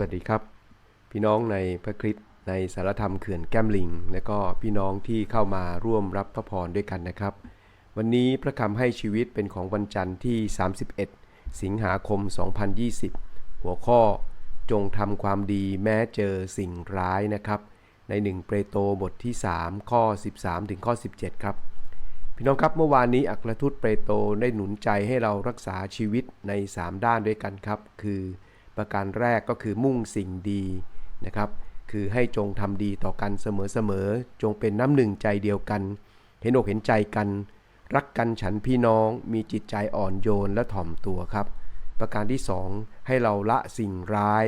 วัสดีครับ พี่น้องในพระคริสต์ในสารธรรมเขื่อนแก้มลิง และก็พี่น้องที่เข้ามาร่วมรับพระพรด้วยกันนะครับ วันนี้พระคำให้ชีวิตเป็นของวันจันทร์ที่ 31 สิงหาคม 2020 หัวข้อจงทำความดีแม้เจอสิ่งร้ายนะครับ ใน 1 เปโตรบทที่ 3 ข้อ 13 ถึงข้อ 17 ครับ พี่น้องครับเมื่อวานนี้อัครทูตเปโตรได้หนุนใจให้เรารักษาชีวิตใน 3 ด้านด้วยกันครับ คือ ประการแรกก็คือมุ่งสิ่งดีนะครับ คือให้จงทำดีต่อกันเสมอๆ จงเป็นน้ำหนึ่งใจเดียวกัน เห็นอกเห็นใจกัน รักกันฉันพี่น้อง มีจิตใจอ่อนโยนและถ่อมตัวครับ ประการที่2ให้เราละสิ่งร้าย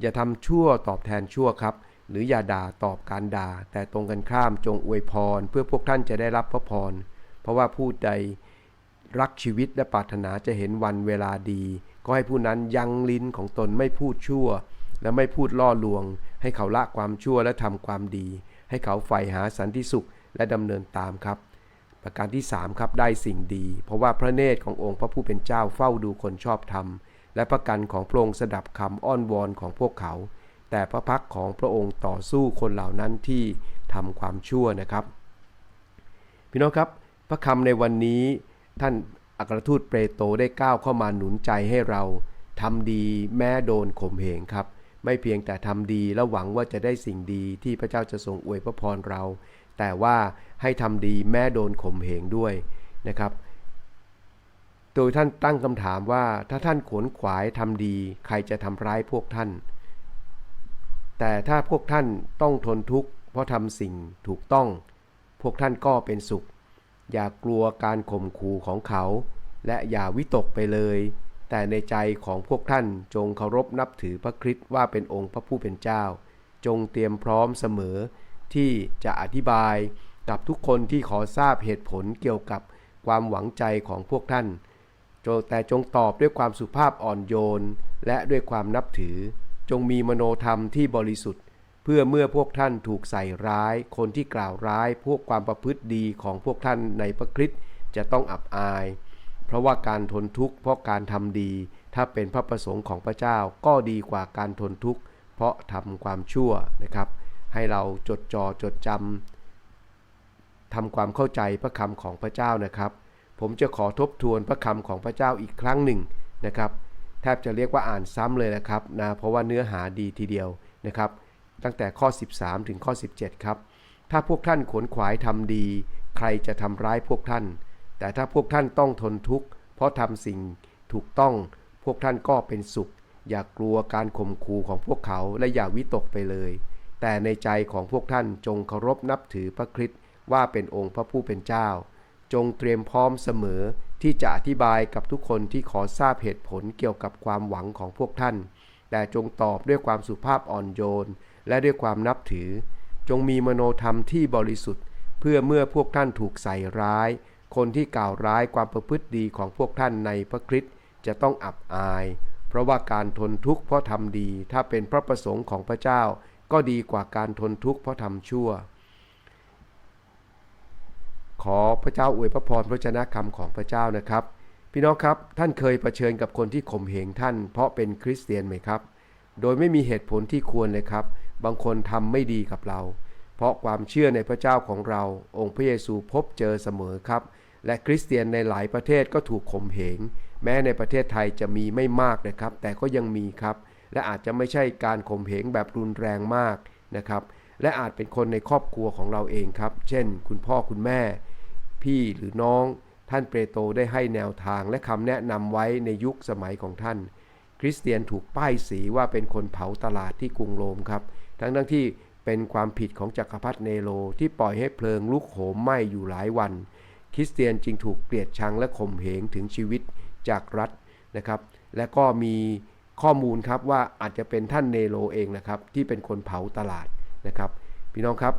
อย่าทำชั่วตอบแทนชั่วครับ หรืออย่าด่าตอบการด่า แต่ตรงกันข้ามจงอวยพร เพื่อพวกท่านจะได้รับพระพร เพราะว่าผู้ใดรักชีวิตและปรารถนาจะเห็นวันเวลาดี ก็ให้ผู้นั้นยังลิ้นของตนไม่พูดชั่ว และไม่พูดล่อลวง ให้เขาละความชั่วและทำความดี ให้เขาใฝ่หาสันติสุขและดำเนินตามครับ ประการที่3ครับได้สิ่งดี เพราะว่าพระเนตรขององค์พระผู้เป็นเจ้าเฝ้าดูคนชอบธรรม และพระกันของพระองค์สดับคำอ้อนวอนของพวกเขา แต่พระพักของพระองค์ต่อสู้คนเหล่านั้นที่ทำความชั่วนะครับ พี่น้องครับพระคำในวันนี้ท่าน อัครทูตเปโตรได้ก้าวเข้ามาหนุนใจให้เราทำดีแม้โดนข่มเหงครับ ไม่เพียงแต่ทำดีแล้วหวังว่าจะได้สิ่งดีที่พระเจ้าจะทรงอวยพระพรเรา แต่ว่าให้ทำดีแม้โดนข่มเหงด้วยนะครับโดยท่านตั้งคำถามว่าถ้าท่านขวนขวายทำดี ใครจะทำร้ายพวกท่าน แต่ถ้าพวกท่านต้องทนทุกข์เพราะทำสิ่งถูกต้อง พวกท่านก็เป็นสุข อย่ากลัวการข่มขู่ของเขา และอย่าวิตกไปเลย แต่ในใจของพวกท่านจงเคารพนับถือพระคริสต์ว่าเป็นองค์พระผู้เป็นเจ้า จงเตรียมพร้อมเสมอ ที่จะอธิบายกับทุกคนที่ขอทราบเหตุผลเกี่ยวกับความหวังใจของพวกท่านแต่จงตอบด้วยความสุภาพอ่อนโยน และด้วยความนับถือ จงมีมโนธรรมที่บริสุทธิ์ พื่อเมื่อพวกท่านถูกใส่ร้าย คนที่กล่าวร้ายพวกความประพฤติดีของพวกท่านในพระคริสต์จะต้องอับอาย เพราะว่าการทนทุกข์เพราะการทำดี ถ้าเป็นพระประสงค์ของพระเจ้าก็ดีกว่าการทนทุกข์เพราะทำความชั่วนะครับ ให้เราจดจ่อจดจำทำความเข้าใจพระคำของพระเจ้านะครับ ผมจะขอทบทวนพระคำของพระเจ้าอีกครั้งหนึ่งนะครับ แทบจะเรียกว่าอ่านซ้ำเลยนะครับนะเพราะว่าเนื้อหาดีทีเดียวนะครับ ตั้งแต่ข้อ 13 ถึงข้อ 17 ครับ ถ้าพวกท่านขวนขวายทำดี ใครจะทำร้ายพวกท่าน แต่ถ้าพวกท่านต้องทนทุกข์ เพราะทำสิ่งถูกต้อง พวกท่านก็เป็นสุข อย่ากกลัวการข่มขู่ของพวกเขาและอย่าวิตกไปเลย แต่ในใจของพวกท่านจงเคารพนับถือพระคริสต์ว่าเป็นองค์พระผู้เป็นเจ้า จงเตรียมพร้อมเสมอที่จะอธิบายกับทุกคนที่ขอทราบเหตุผลเกี่ยวกับความหวังของพวกท่าน แต่จงตอบด้วยความสุภาพอ่อนโยน และด้วยความนับถือ จงมีมโนธรรมที่บริสุทธิ์ เพื่อเมื่อพวกท่านถูกใส่ร้าย คนที่กล่าวร้ายความประพฤติดีของพวกท่านในพระคริสต์จะต้องอับอาย เพราะว่าการทนทุกข์เพราะทำดี ถ้าเป็นพระประสงค์ของพระเจ้า ก็ดีกว่าการทนทุกข์เพราะทำชั่ว ขอพระเจ้าอวยพระพรพระชนะคำของพระเจ้านะครับพี่น้องครับ ท่านเคยเผชิญกับคนที่ข่มเหงท่าน เพราะเป็นคริสเตียนไหมครับ โดยไม่มีเหตุผลที่ควรเลยครับ บางคนทำไม่ดีกับเรา เพราะความเชื่อในพระเจ้าของเรา องค์พระเยซูพบเจอเสมอครับ และคริสเตียนในหลายประเทศก็ถูกข่มเหง แม้ในประเทศไทยจะมีไม่มากนะครับ แต่ก็ยังมีครับ และอาจจะไม่ใช่การข่มเหงแบบรุนแรงมากนะครับ และอาจเป็นคนในครอบครัวของเราเองครับ เช่น คุณพ่อคุณแม่ พี่หรือน้อง ท่านเปโตรได้ให้แนวทางและคำแนะนำไว้ในยุคสมัยของท่าน คริสเตียนถูกป้ายสีว่าเป็นคนเผาตลาดที่กรุงโรมครับ ทั้งทั้งที่เป็นความผิดของจักรพรรดิเนโรที่ปล่อยให้เพลิงลุกโหมไหม้อยู่หลายวัน คริสเตียนจึงถูกเกลียดชังและข่มเหงถึงชีวิตจากรัฐนะครับ และก็มีข้อมูลครับว่าอาจจะเป็นท่านเนโรเองนะครับที่เป็นคนเผาตลาดนะครับ พี่น้องครับ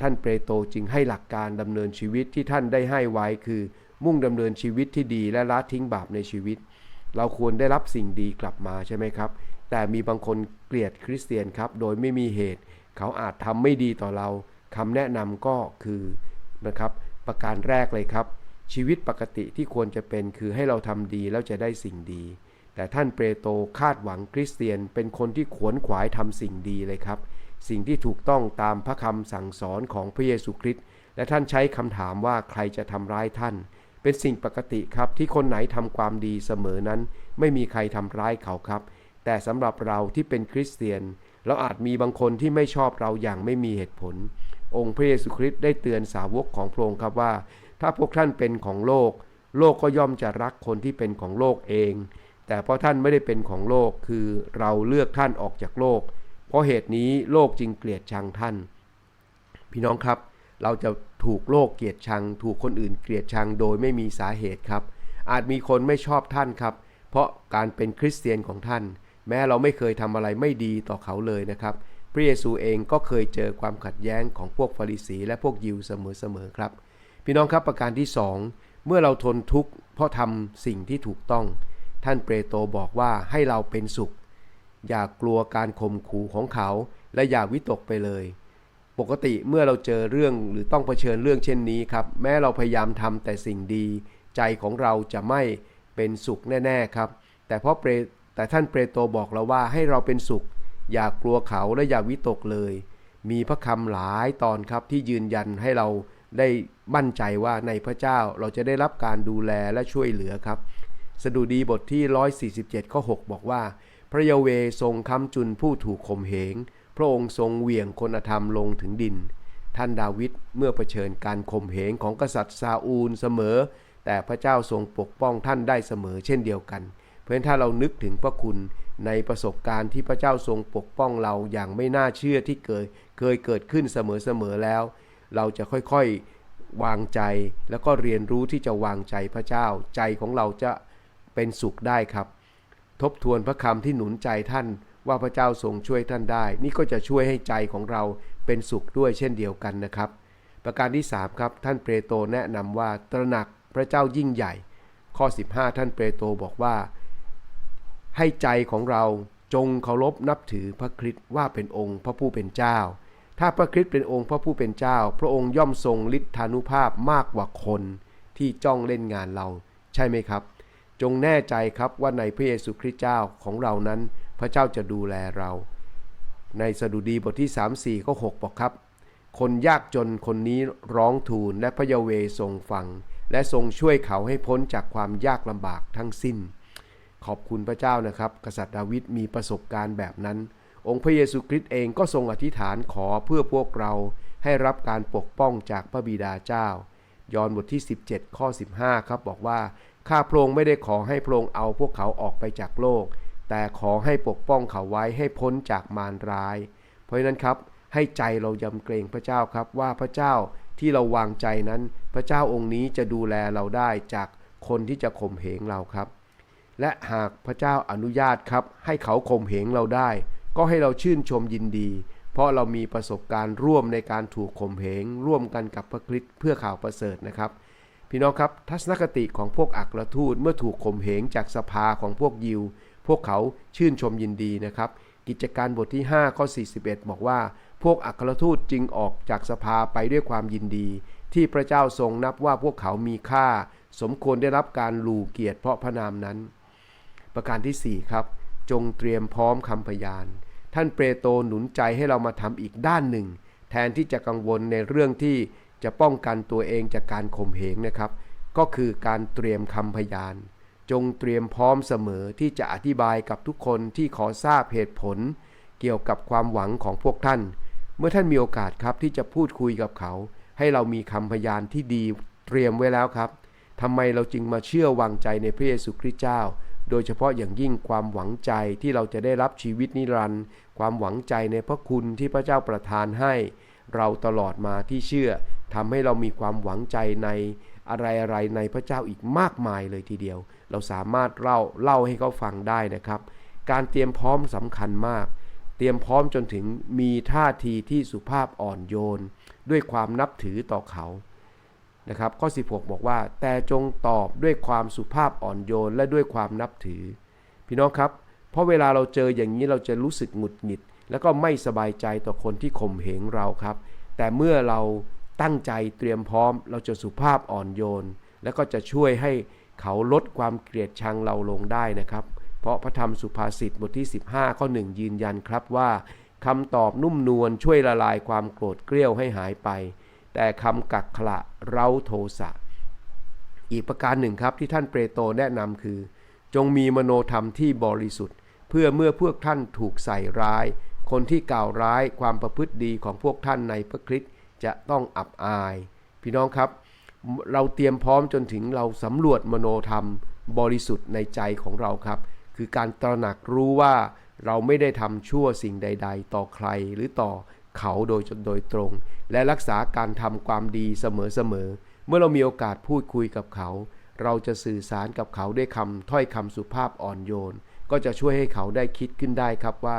ท่านเปโตรจึงให้หลักการดำเนินชีวิตที่ท่านได้ให้ไว้คือ มุ่งดำเนินชีวิตที่ดีและละทิ้งบาปในชีวิต เราควรได้รับสิ่งดีกลับมาใช่ไหมครับ แต่มีบางคนเกลียดคริสเตียนครับ โดยไม่มีเหตุ เขาอาจทำไม่ดีต่อเราคำแนะนำก็คือนะครับ ประการแรกเลยครับ ชีวิตปกติที่ควรจะเป็นคือให้เราทำดีแล้วจะได้สิ่งดี แต่ท่านเปโตรคาดหวังคริสเตียนเป็นคนที่ขวนขวายทำสิ่งดีเลยครับ สิ่งที่ถูกต้องตามพระคำสั่งสอนของพระเยซูคริสต์และท่านใช้คำถามว่าใครจะทำร้ายท่าน เป็นสิ่งปกติครับที่คนไหนทำความดีเสมอนั้น ไม่มีใครทำร้ายเขาครับ แต่สำหรับเราที่เป็นคริสเตียน เราอาจมีบางคนที่ไม่ชอบเราอย่างไม่มีเหตุผล องค์พระเยซูคริสต์ได้เตือนสาวกของพระองค์ครับว่า ถ้าพวกท่านเป็นของโลก โลกก็ย่อมจะรักคนที่เป็นของโลกเอง แต่เพราะท่านไม่ได้เป็นของโลกคือเราเลือกท่านออกจากโลก เพราะเหตุนี้โลกจึงเกลียดชังท่าน พี่น้องครับ เราจะถูกโลกเกลียดชัง ถูกคนอื่นเกลียดชังโดยไม่มีสาเหตุครับ อาจมีคนไม่ชอบท่านครับ เพราะการเป็นคริสเตียนของท่าน แม้เราไม่เคยทำอะไรไม่ดีต่อเขาเลยนะครับ พระเยซูเองก็เคยเจอความขัดแย้งของพวกฟาริสีและพวกยิวเสมอๆครับ พี่น้องครับประการที่สองเมื่อเราทนทุกข์เพราะทำสิ่งที่ถูกต้อง ท่านเปโตรบอกว่าให้เราเป็นสุข อย่ากลัวการข่มขู่ของเขา และอย่าวิตกไปเลย ปกติเมื่อเราเจอเรื่องหรือต้องเผชิญเรื่องเช่นนี้ครับ แม้เราพยายามทำแต่สิ่งดี ใจของเราจะไม่เป็นสุขแน่ ๆครับ แต่เพราะเปร แต่ท่านเปโตรบอกเราว่าให้เราเป็นสุข อย่ากลัวเขาและอย่าวิตกเลย มีพระคำหลายตอนครับที่ยืนยันให้เราได้มั่นใจว่าในพระเจ้าเราจะได้รับการดูแลและช่วยเหลือครับ สดุดีบทที่ 147 ข้อ 6 บอกว่า พระยาเวทรงค้ำจุนผู้ถูกข่มเหง พระองค์ทรงเหวี่ยงคนธรรมลงถึงดิน ท่านดาวิดเมื่อเผชิญการข่มเหงของกษัตริย์ซาอูลเสมอ แต่พระเจ้าทรงปกป้องท่านได้เสมอเช่นเดียวกัน เพราะฉะนั้นถ้าเรานึกถึงพระคุณในประสบการณ์ที่พระเจ้าทรงปกป้องเราอย่างไม่น่าเชื่อที่เกิดเคยเกิดขึ้นเสมอๆแล้ว เราจะค่อยๆวางใจแล้วก็เรียนรู้ที่จะวางใจพระเจ้า ใจของเราจะเป็นสุขได้ครับ ทบทวนพระคำที่หนุนใจท่านว่าพระเจ้าทรงช่วยท่านได้ นี่ก็จะช่วยให้ใจของเราเป็นสุขด้วยเช่นเดียวกันนะครับ ประการที่ 3 ครับ ท่านเปโตรแนะนำว่าตระหนักพระเจ้ายิ่งใหญ่ ข้อ 15 ท่านเปโตรบอกว่า ให้ใจของเราจงเคารพนับถือพระคริสต์ว่าเป็นองค์พระผู้เป็นเจ้า ถ้าพระคริสต์เป็นองค์พระผู้เป็นเจ้า พระองค์ย่อมทรงฤทธานุภาพมากกว่าคนที่จ้องเล่นงานเรา ใช่ไหมครับ จงแน่ใจครับว่าในพระเยซูคริสต์เจ้าของเรานั้น พระเจ้าจะดูแลเรา ในสดุดีบทที่ 3 4ก็6บอกครับ คนยากจนคนนี้ร้องทูลและพระยเวทรงฟัง และทรงช่วยเขาให้พ้นจากความยากลำบากทั้งสิ้น ขอบคุณพระเจ้านะครับ กษัตริย์ดาวิดมีประสบการณ์แบบนั้น องค์พระเยซูคริสต์เองก็ทรงอธิษฐานขอเพื่อพวกเราให้รับการปกป้องจากพระบิดาเจ้า ยอห์นบทที่ 17 ข้อ 15 ครับบอกว่า ข้าพระองค์ไม่ได้ขอให้พระองค์เอาพวกเขาออกไปจากโลก แต่ขอให้ปกป้องเขาไว้ให้พ้นจากมารร้าย เพราะฉะนั้นครับให้ใจเรายำเกรงพระเจ้าครับว่าพระเจ้าที่เราวางใจนั้น พระเจ้าองค์นี้จะดูแลเราได้จากคนที่จะข่มเหงเราครับ และหากพระเจ้าอนุญาตครับ ให้เขาข่มเหงเราได้ ก็ให้เราชื่นชมยินดี เพราะเรามีประสบการณ์ร่วมในการถูกข่มเหงร่วมกันกับพระคริสต์เพื่อข่าวประเสริฐนะครับ พี่น้องครับทัศนคติของพวกอักรทูตเมื่อถูกข่มเหงจากสภาของพวกยิว พวกเขาชื่นชมยินดีนะครับ กิจการบทที่5ข้อ41 บอกว่า พวกอัครทูตจึงออกจากสภาไปด้วยความยินดี ที่พระเจ้าทรงนับว่าพวกเขามีค่า สมควรได้รับการหลูเกียรติเพราะพระนามนั้น ประการที่ 4 ครับ จงเตรียมพร้อมคำพยาน ท่านเปโตรหนุนใจให้เรามาทำอีกด้านหนึ่ง แทนที่จะกังวลในเรื่องที่จะป้องกันตัวเองจากการข่มเหงนะครับ ก็คือการเตรียมคำพยาน จงเตรียมพร้อมเสมอที่จะอธิบายกับทุกคนที่ขอทราบเหตุผล เกี่ยวกับความหวังของพวกท่าน เมื่อท่านมีโอกาสครับที่จะพูดคุยกับเขา ให้เรามีคำพยานที่ดีเตรียมไว้แล้วครับทำไมเราจึงมาเชื่อวางใจในพระเยซูคริสต์เจ้า โดยเฉพาะอย่างยิ่งความหวังใจที่เราจะได้รับชีวิตนิรันดร์ความหวังใจในพระคุณที่พระเจ้าประทานให้ เราตลอดมาที่เชื่อทำให้เรามีความหวังใจในอะไรๆในพระเจ้าอีกมากมายเลยทีเดียว เราสามารถเล่าเล่าให้เขาฟังได้นะครับ การเตรียมพร้อมสำคัญมาก เตรียมพร้อมจนถึงมีท่าทีที่สุภาพอ่อนโยน ด้วยความนับถือต่อเขา นะครับข้อ 16 บอกว่า แต่จงตอบด้วยความสุภาพอ่อนโยนและด้วยความนับถือ พี่น้องครับ เพราะเวลาเราเจออย่างนี้เราจะรู้สึกหงุดหงิด แล้วก็ไม่สบายใจต่อคนที่ข่มเหงเราครับ แต่เมื่อเราตั้งใจเตรียมพร้อม เราจะสุภาพอ่อนโยน แล้วก็จะช่วยให้เขาลดความเกลียดชังเราลงได้นะครับ เพราะพระธรรมสุภาษิตบทที่ 15 ข้อ 1 ยืนยันครับว่าคำตอบนุ่มนวลช่วยละลายความโกรธเกรี้ยวให้หายไป แต่คำกักขระเร้าโทสะ อีกประการหนึ่งครับที่ท่านเปโตรแนะนำคือ จงมีมโนธรรมที่บริสุทธิ์ เพื่อเมื่อพวกท่านถูกใส่ร้าย คนที่กล่าวร้ายความประพฤติดีของพวกท่านในพระคริสต์จะต้องอับอาย พี่น้องครับ เราเตรียมพร้อมจนถึงเราสำรวจมโนธรรม บริสุทธิ์ในใจของเราครับ คือการตระหนักรู้ว่าเราไม่ได้ทำชั่วสิ่งใด ๆ ต่อใครหรือต่อ เขาโดยโดยตรง และรักษาการทำความดีเสมอๆเมื่อเรามีโอกาสพูดคุยกับเขา เราจะสื่อสารกับเขาด้วยคำถ้อยคำสุภาพอ่อนโยน ก็จะช่วยให้เขาได้คิดขึ้นได้ครับว่า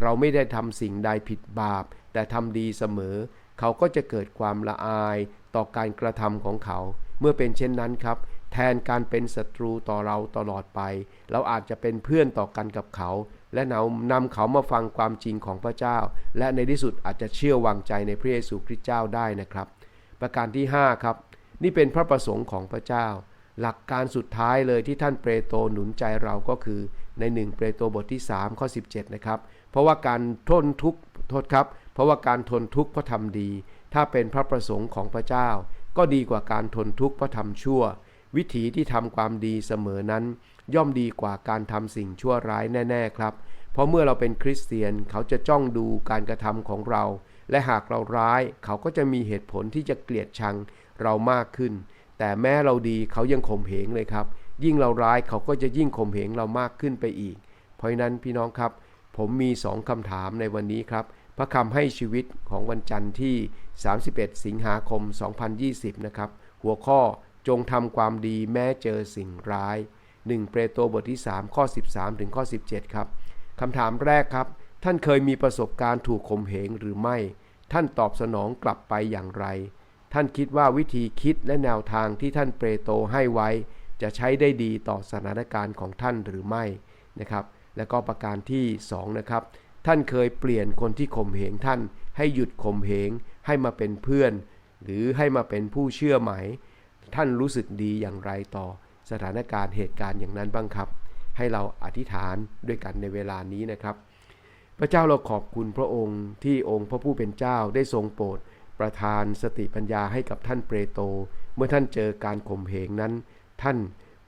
เราไม่ได้ทำสิ่งใดผิดบาป แต่ทำดีเสมอ เขาก็จะเกิดความละอายต่อการกระทำของเขา เมื่อเป็นเช่นนั้นครับ แทนการเป็นศัตรูต่อเราตลอดไป เราอาจจะเป็นเพื่อนต่อกันกับเขา และนำนำเขามาฟังความจริงของพระเจ้า และในที่สุดอาจจะเชื่อวางใจในพระเยซูคริสต์เจ้าได้นะครับ ประการที่ 5 ครับ นี่เป็นพระประสงค์ของพระเจ้า หลักการสุดท้ายเลยที่ท่านเปโตรหนุนใจเราก็คือใน1เปโตรบทที่3ข้อ17นะครับเพราะว่าการทนทุกข์โทษครับ เพราะว่าการทนทุกข์เพราะทำดี ถ้าเป็นพระประสงค์ของพระเจ้า ก็ดีกว่าการทนทุกข์เพราะทำชั่ว วิถีที่ทำความดีเสมอนั้น ย่อมดีกว่าการทำสิ่งชั่วร้ายแน่ ๆ ครับ เพราะเมื่อเราเป็นคริสเตียนเขาจะจ้องดูการกระทำของเรา และหากเราร้ายเขาก็จะมีเหตุผลที่จะเกลียดชังเรามากขึ้น แต่แม้เราดีเขายังข่มเหงเลยครับ ยิ่งเราร้ายเขาก็จะยิ่งข่มเหงเรามากขึ้นไปอีก เพราะนั้นพี่น้องครับ ผมมีสองคำถามในวันนี้ครับพระคำให้ชีวิตของวันจันทร์ที่ 31 สิงหาคม 2020 นะครับ หัวข้อจงทำความดีแม้เจอสิ่งร้าย 1 เปโตรบทที่ 3 ข้อ 13 ถึงข้อ 17 ครับคำถามแรกครับ ท่านเคยมีประสบการณ์ถูกข่มเหงหรือไม่ ท่านตอบสนองกลับไปอย่างไร ท่านคิดว่าวิธีคิดและแนวทางที่ท่านเปโตรให้ไว้ จะใช้ได้ดีต่อสถานการณ์ของท่านหรือไม่นะครับ และก็ประการที่2นะครับท่านเคยเปลี่ยนคนที่ข่มเหงท่าน ให้หยุดข่มเหงให้มาเป็นเพื่อน หรือให้มาเป็นผู้เชื่อไหม ท่านรู้สึกดีอย่างไรต่อ สถานการณ์เหตุการณ์อย่างนั้นบ้างครับ ให้เราอธิษฐานด้วยกันในเวลานี้นะครับ พระเจ้าเราขอบคุณพระองค์ที่องค์พระผู้เป็นเจ้าได้ทรงโปรด ประทานสติปัญญาให้กับท่านเปรโต เมื่อท่านเจอการข่มเหงนั้น ท่าน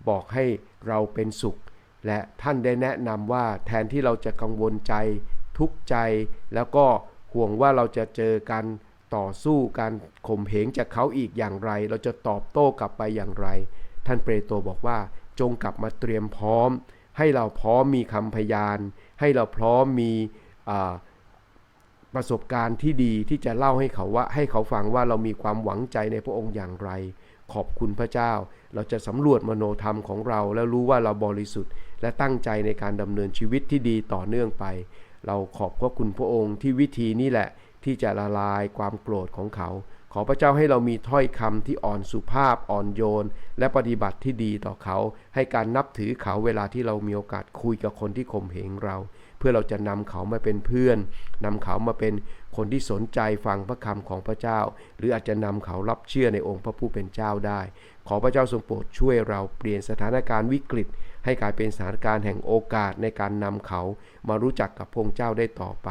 บอกให้เราเป็นสุข และท่านได้แนะนำว่าแทนที่เราจะกังวลใจ ทุกข์ใจ แล้วก็ห่วงว่าเราจะเจอการต่อสู้การข่มเหงจากเขาอีกอย่างไร เราจะตอบโต้กลับไปอย่างไร ท่านเปโตรบอกว่าจงกลับมาเตรียมพร้อม ให้เราพร้อมมีคำพยาน ให้เราพร้อมมีประสบการณ์ที่ดีที่จะเล่าให้เขาว่าให้เขาฟังว่าเรามีความหวังใจในพระองค์อย่างไร ขอบคุณพระเจ้า เราจะสำรวจมโนธรรมของเรา แล้วรู้ว่าเราบริสุทธิ์ และตั้งใจในการดำเนินชีวิตที่ดีต่อเนื่องไป เราขอบพระคุณพระองค์ที่วิธีนี้แหละที่จะละลายความโกรธของเขา ขอพระเจ้าให้เรามีถ้อยคำที่อ่อนสุภาพอ่อนโยน และปฏิบัติที่ดีต่อเขา ให้การนับถือเขาเวลาที่เรามีโอกาสคุยกับคนที่ข่มเหงเรา เพื่อเราจะนำเขามาเป็นเพื่อนนำเขามาเป็นคนที่สนใจฟังพระคำของพระเจ้า หรืออาจจะนำเขารับเชื่อในองค์พระผู้เป็นเจ้าได้ ขอพระเจ้าทรงโปรดช่วยเราเปลี่ยนสถานการณ์วิกฤต ให้กลายเป็นสถานการณ์แห่งโอกาสในการนำเขามารู้จักกับพระองค์เจ้าได้ต่อไป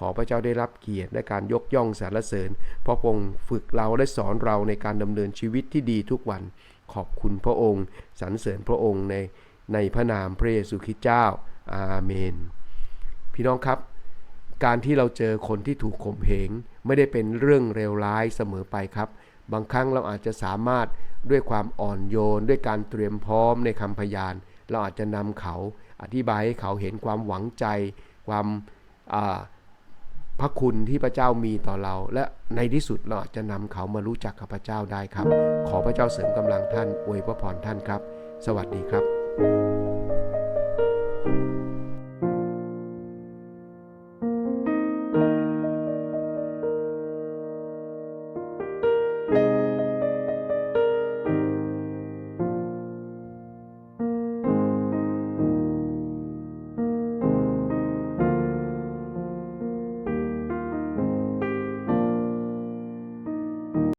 ขอพระเจ้าได้รับเกียรติและการยกย่องสรรเสริญเพราะพระองค์ฝึกเราและสอนเราในการดำเนินชีวิตที่ดีทุกวัน ขอบคุณพระองค์สรรเสริญพระองค์ในในพระนามพระเยซูคริสต์เจ้า อาเมน พี่น้องครับ การที่เราเจอคนที่ถูกข่มเหงไม่ได้เป็นเรื่องเลวร้ายเสมอไปครับ บางครั้งเราอาจจะสามารถด้วยความอ่อนโยน ด้วยการเตรียมพร้อมในคำพยาน เราอาจจะนำเขาอธิบายให้เขาเห็นความหวังใจ ความอ่า พระคุณที่พระเจ้ามีต่อเรา และในที่สุดเราจจะนำเขามารู้จักกับพระเจ้าได้ครับ ขอพระเจ้าเสริมกำลังท่านอวยพระพรท่านครับ สวัสดีครับ